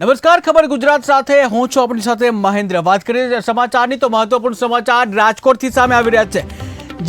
નમસ્કાર, ખબર ગુજરાત સાથે. હું છું આપણી સાથે મહેન્દ્ર. વાત કરીએ સમાચારની તો મહત્વપૂર્ણ સમાચાર રાજકોટથી સામે આવી રહ્યા છે.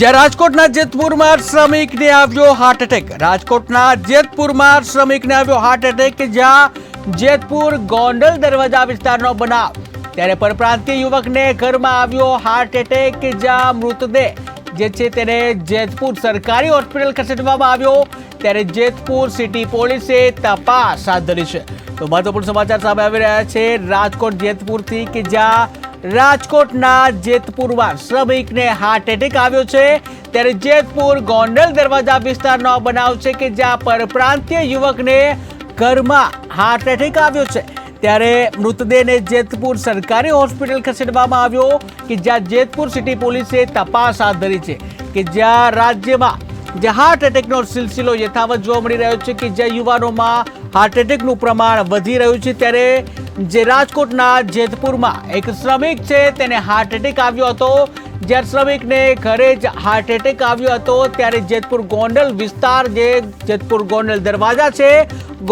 જ્યાં રાજકોટના જેતપુરમાં શ્રમિકને આવ્યો હાર્ટ એટેક રાજકોટના જેતપુરમાં શ્રમિકને આવ્યો હાર્ટ એટેક જ્યાં જેતપુર ગોંડલ દરવાજા વિસ્તારનો બનાવ. ત્યારે પરપ્રાંતીય યુવકને ઘરમાં આવ્યો હાર્ટ એટેક જ્યાં મૃતદેહ જે છે તેને જેતપુર સરકારી હોસ્પિટલ ખસેડવામાં આવ્યો. ત્યારે જેતપુર સિટી પોલીસે તપાસ હાથ ધરી છે. તો મહત્વપૂર્ણ સમાચાર સામે આવી રહ્યા છે. રાજકોટ, જેતપુરથી કે જ્યાં રાજકોટના જેતપુરમાં શ્રમિકને હાર્ટ એટેક આવ્યો છે. ત્યારે જેતપુર ગોંડલ દરવાજા વિસ્તારનો બનાવ છે કે જ્યાં પરપ્રાંતીય યુવકને ઘરમાં હાર્ટ એટેક આવ્યો છે. ત્યારે મૃતદેહને જેતપુર સરકારી હોસ્પિટલ ખસેડવામાં આવ્યો કે જ્યાં જેતપુર સિટી પોલીસે તપાસ હાથ ધરી છે કે જ્યાં રાજ્યમાં જે હાર્ટ એટેકનો સિલસિલો યથાવત જોવા મળી રહ્યો છે કે જ્યાં યુવાનોમાં હાર્ટ એટેકનું પ્રમાણ વધી રહ્યું છે, ત્યારે જે રાજકોટના જેતપુરમાં એક શ્રમિક છે, તેને હાર્ટ એટેક આવ્યો હતો. જ્યારે શ્રમિકને ઘરે જ હાર્ટ એટેક આવ્યો હતો, ત્યારે જેતપુર ગોંડલ વિસ્તાર જે જેતપુર ગોંડલ દરવાજા છે,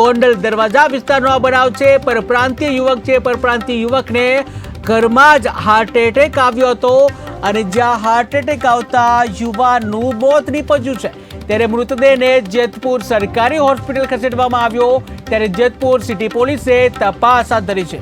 ગોંડલ દરવાજા વિસ્તારનો આ બનાવ છે. પરપ્રાંતીય યુવક છે પરપ્રાંતીય યુવકને ઘરમાં જ હાર્ટ એટેક આવ્યો હતો અને જ્યાં હાર્ટ એટેક આવતા યુવાનનું મોત નીપજ્યું છે. ત્યારે મૃતદેહને જેતપુર સરકારી હોસ્પિટલ ખસેડવામાં આવ્યો. ત્યારે જેતપુર સિટી પોલીસે તપાસ હાથ ધરી છે.